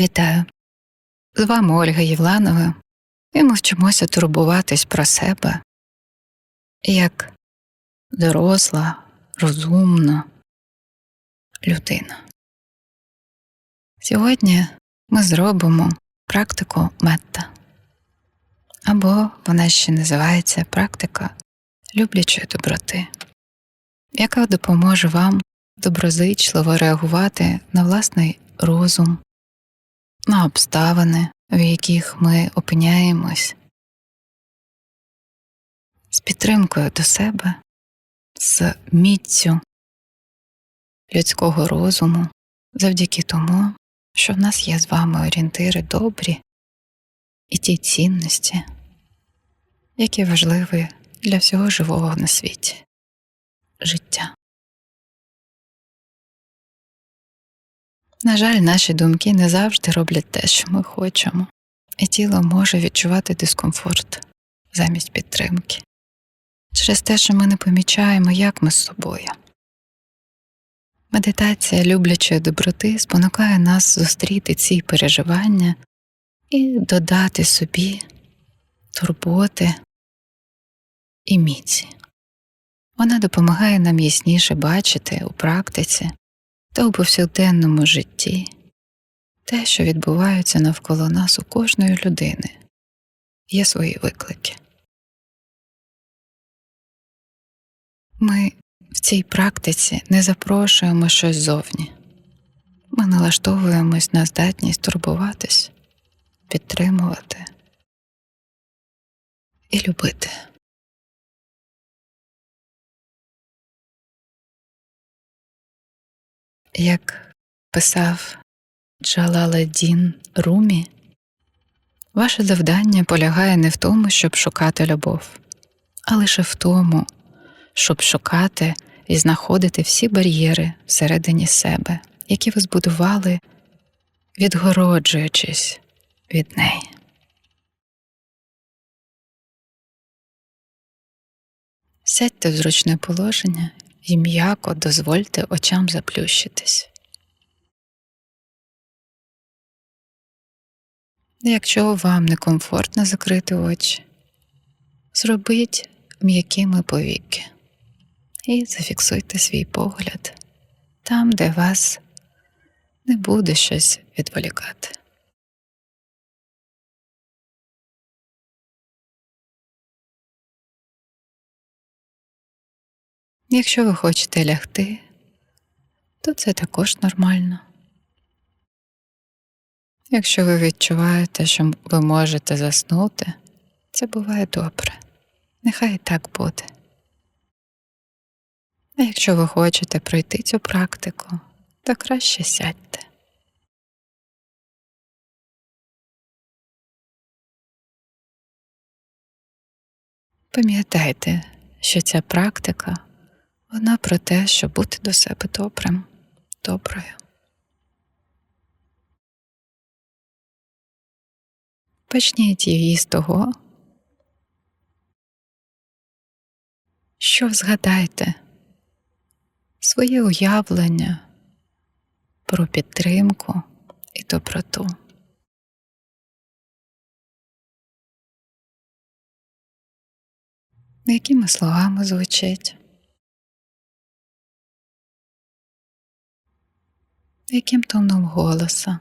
Вітаю! З вами Ольга Євланова, і ми вчимося турбуватись про себе як доросла, розумна людина. Сьогодні ми зробимо практику метта, або вона ще називається практика люблячої доброти, яка допоможе вам доброзичливо реагувати на власний розум, на обставини, в яких ми опиняємось, з підтримкою до себе, з міцю людського розуму, завдяки тому, що в нас є з вами орієнтири добрі і ті цінності, які важливі для всього живого на світі життя. На жаль, наші думки не завжди роблять те, що ми хочемо, і тіло може відчувати дискомфорт замість підтримки через те, що ми не помічаємо, як ми з собою. Медитація люблячої доброти спонукає нас зустріти ці переживання і додати собі турботи і міці. Вона допомагає нам ясніше бачити у практиці та у повсякденному житті те, що відбувається навколо нас у кожної людини, є свої виклики. Ми в цій практиці не запрошуємо щось зовні, ми налаштовуємось на здатність турбуватись, підтримувати і любити. Як писав Джалаладдін Румі, ваше завдання полягає не в тому, щоб шукати любов, а лише в тому, щоб шукати і знаходити всі бар'єри всередині себе, які ви збудували, відгороджуючись від неї. Сядьте в зручне положення і м'яко дозвольте очам заплющитись. Якщо вам некомфортно закрити очі, зробіть м'якими повіки і зафіксуйте свій погляд там, де вас не буде щось відволікати. Якщо ви хочете лягти, то це також нормально. Якщо ви відчуваєте, що ви можете заснути, це буває добре. Нехай і так буде. А якщо ви хочете пройти цю практику, то краще сядьте. Пам'ятайте, що ця практика вона про те, щоб бути до себе добрим, доброю. Почніть її з того, що згадайте своє уявлення про підтримку і доброту. Якими словами звучить? Яким тоном голоса?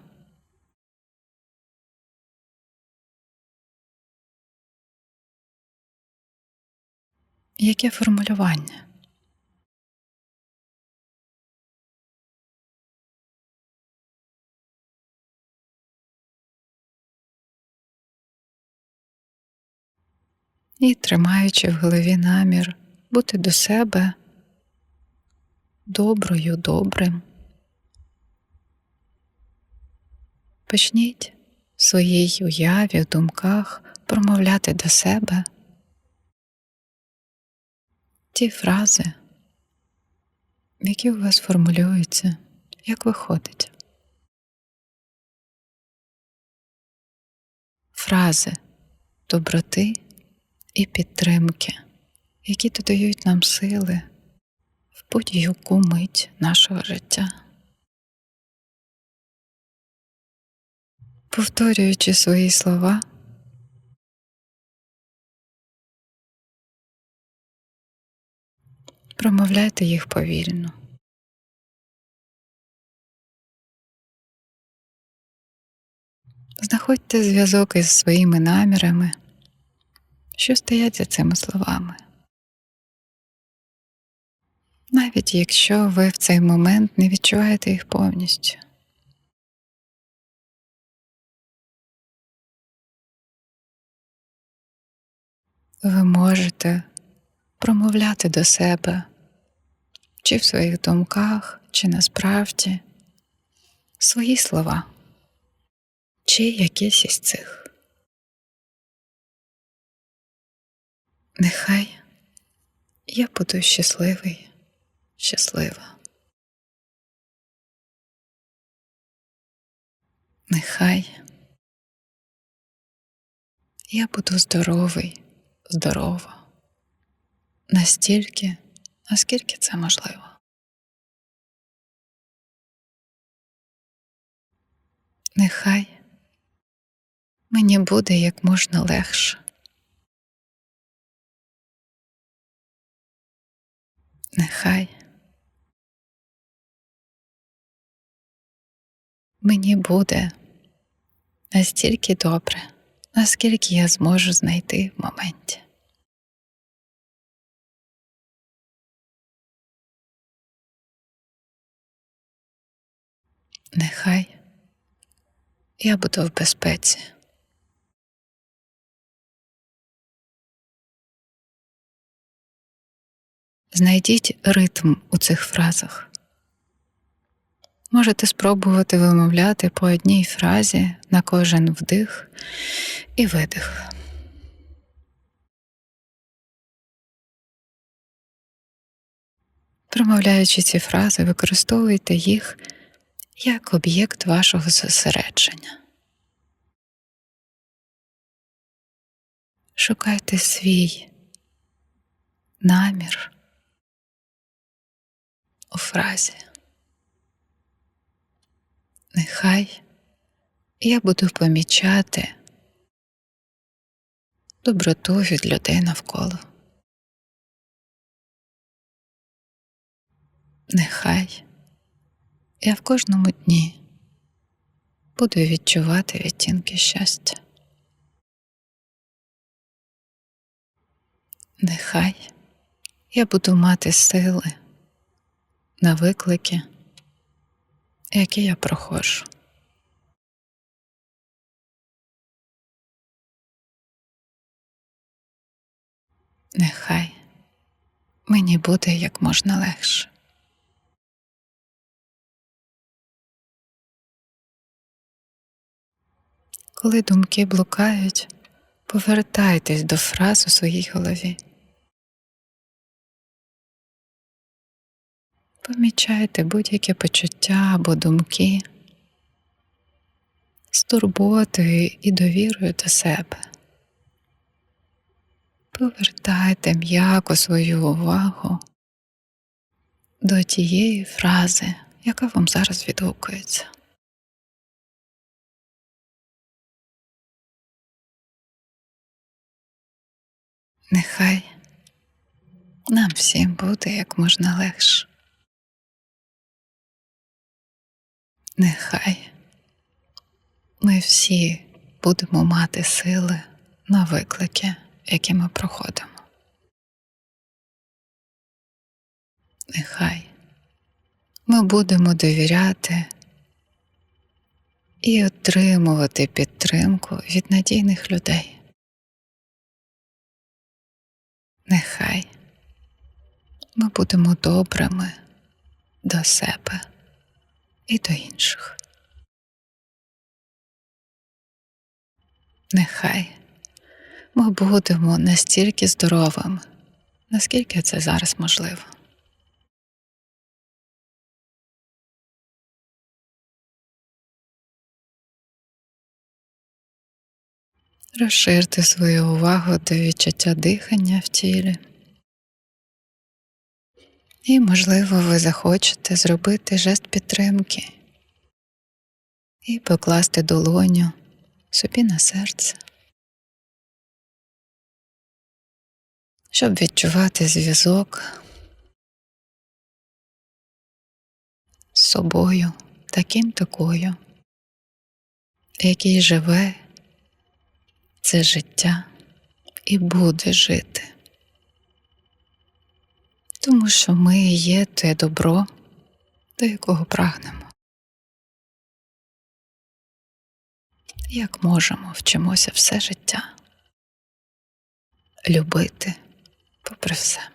Яке формулювання? І тримаючи в голові намір бути до себе доброю, добрим. Почніть в своїй уяві, в думках промовляти до себе ті фрази, які у вас формулюються, як виходить. Фрази доброти і підтримки, які додають нам сили в будь-яку мить нашого життя. Повторюючи свої слова, промовляйте їх повільно. Знаходьте зв'язок із своїми намірами, що стоять за цими словами. Навіть якщо ви в цей момент не відчуваєте їх повністю. Ви можете промовляти до себе, чи в своїх думках, чи насправді свої слова, чи якісь із цих. Нехай я буду щасливий, щаслива. Нехай я буду здоровий, здорова настільки, наскільки це можливо. Нехай мені буде як можна легше. Нехай мені буде настільки добре, наскільки я зможу знайти в моменті. Нехай я буду в безпеці. Знайдіть ритм у цих фразах. Можете спробувати вимовляти по одній фразі на кожен вдих і видих. Промовляючи ці фрази, використовуйте їх як об'єкт вашого зосередження. Шукайте свій намір у фразі. Нехай я буду помічати доброту від людей навколо. Нехай я в кожному дні буду відчувати відтінки щастя. Нехай я буду мати сили на виклики, які я проходжу. Нехай мені буде як можна легше. Коли думки блукають, повертайтесь до фраз у своїй голові. Помічайте будь-які почуття або думки з турботою і довірою до себе. Повертайте м'яко свою увагу до тієї фрази, яка вам зараз відгукується. Нехай нам всім буде як можна легше. Нехай ми всі будемо мати сили на виклики, які ми проходимо. Нехай ми будемо довіряти і отримувати підтримку від надійних людей. Нехай ми будемо добрими до себе і до інших. Нехай ми будемо настільки здоровими, наскільки це зараз можливо. Розширте свою увагу до відчуття дихання в тілі. І, можливо, ви захочете зробити жест підтримки і покласти долоню собі на серце, щоб відчувати зв'язок з собою, таким такою, який живе це життя і буде жити. Тому що ми є те добро, до якого прагнемо. Як можемо вчимося все життя любити попри все.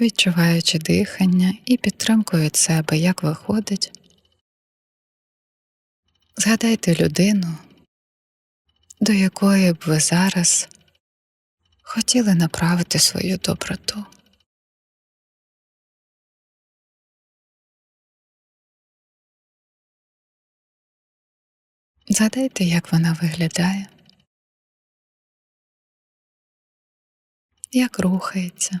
Відчуваючи дихання і підтримку від себе, як виходить, згадайте людину, до якої б ви зараз хотіли направити свою доброту. Згадайте, як вона виглядає, як рухається.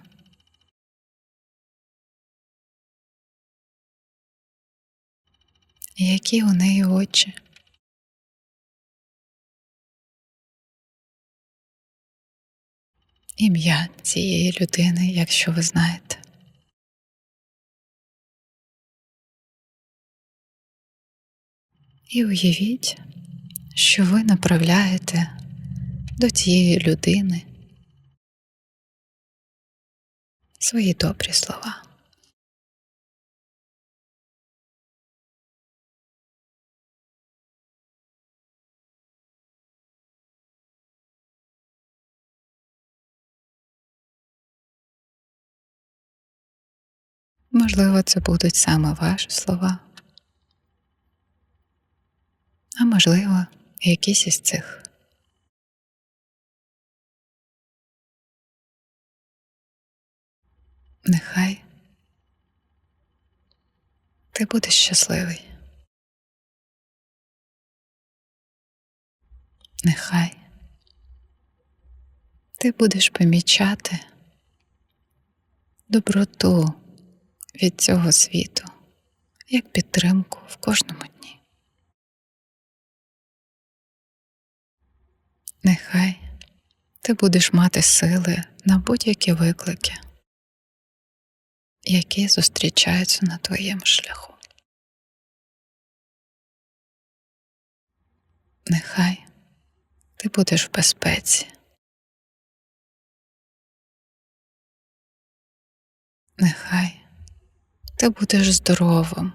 Які у неї очі? Ім'я цієї людини, якщо ви знаєте. І уявіть, що ви направляєте до тієї людини свої добрі слова. Можливо, це будуть саме ваші слова, а можливо, якісь із цих. Нехай ти будеш щасливий. Нехай ти будеш помічати доброту від цього світу, як підтримку в кожному дні. Нехай ти будеш мати сили на будь-які виклики, які зустрічаються на твоєму шляху. Нехай ти будеш в безпеці. Нехай ти будеш здоровим.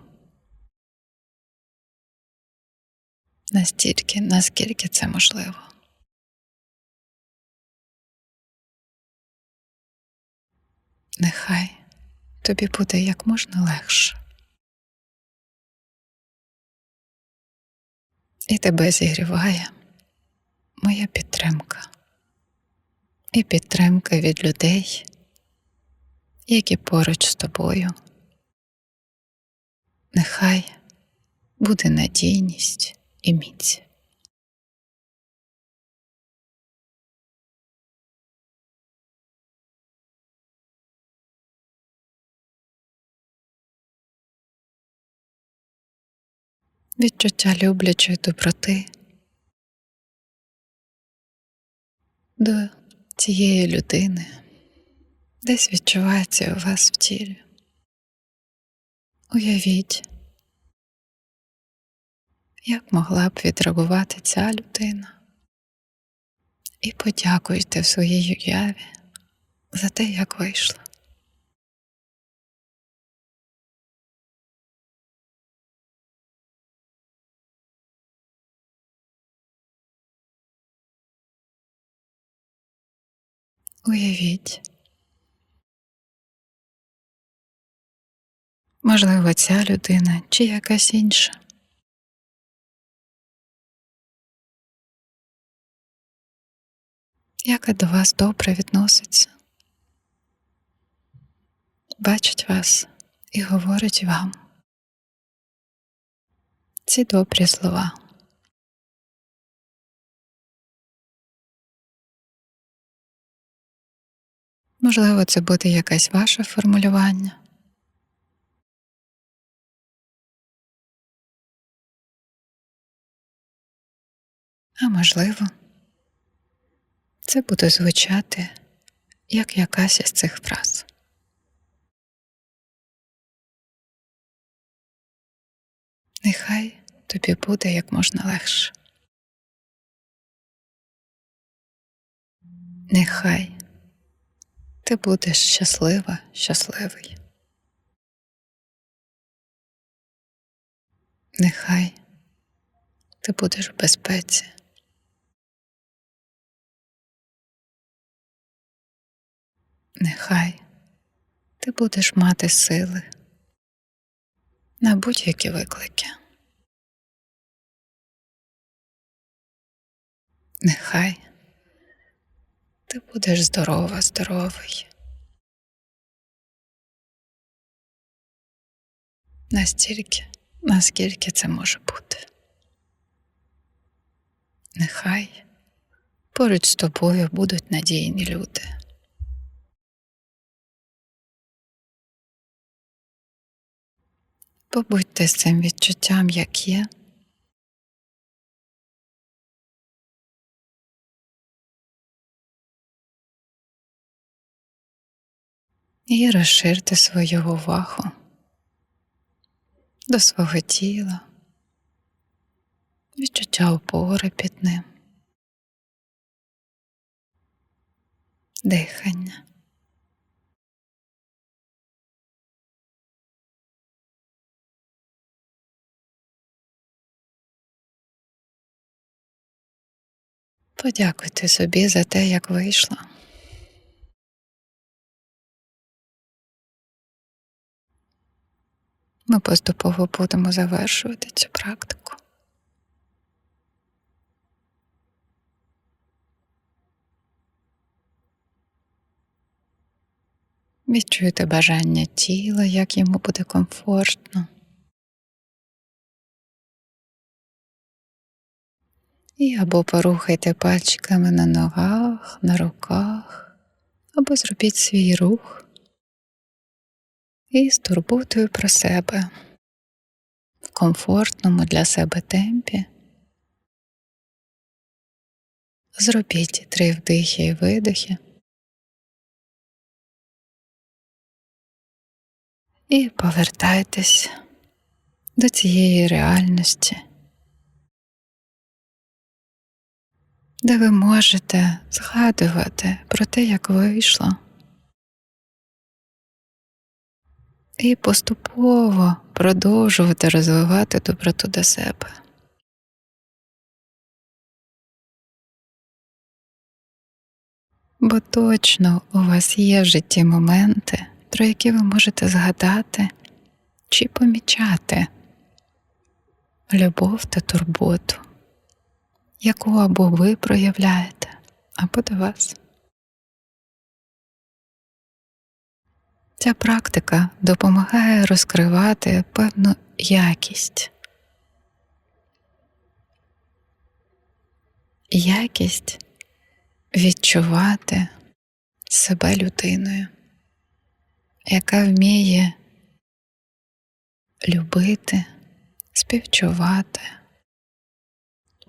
Настільки, наскільки це можливо. Нехай тобі буде як можна легше. І тебе зігріває моя підтримка і підтримка від людей, які поруч з тобою. Нехай буде надійність і міць. Відчуття люблячої доброти до цієї людини десь відчувається у вас в тілі. Уявіть, як могла б відреагувати ця людина, і подякуйте в своїй уяві за те, як вийшло. Уявіть, можливо, ця людина чи якась інша. Яка до вас добре відноситься, бачить вас і говорить вам ці добрі слова. Можливо, це буде якесь ваше формулювання, А можливо, це буде звучати як якась із цих фраз. Нехай тобі буде як можна легше. Нехай ти будеш щаслива, щасливий. Нехай ти будеш в безпеці. Нехай ти будеш мати сили на будь-які виклики. Нехай ти будеш здорова, здоровий. Настільки, наскільки це може бути. Нехай поруч з тобою будуть надійні люди. Побудьте з цим відчуттям, як є. І розширте свою увагу до свого тіла, відчуття опори під ним, дихання. Подякуйте собі за те, як вийшло. Ми поступово будемо завершувати цю практику. Відчуйте бажання тіла, як йому буде комфортно. І або порухайте пальчиками на ногах, на руках, або зробіть свій рух і з турботою про себе в комфортному для себе темпі. Зробіть три вдихи і видихи. І повертайтесь до цієї реальності, де ви можете згадувати про те, як вийшло, і поступово продовжувати розвивати доброту до себе. Бо точно у вас є в житті моменти, про які ви можете згадати чи помічати. Любов та турботу, яку або ви проявляєте, або до вас. Ця практика допомагає розкривати певну якість. Якість відчувати себе людиною, яка вміє любити, співчувати,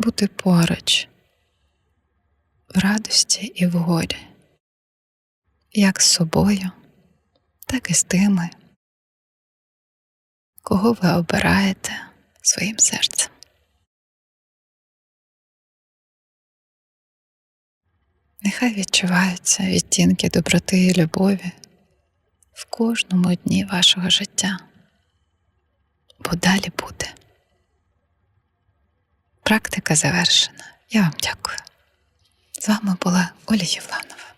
бути поруч в радості і в горі, як з собою, так і з тими, кого ви обираєте своїм серцем. Нехай відчуваються відтінки доброти і любові в кожному дні вашого життя, бо далі буде. Практика завершена. Я вам дякую. З вами була Оля Євланова.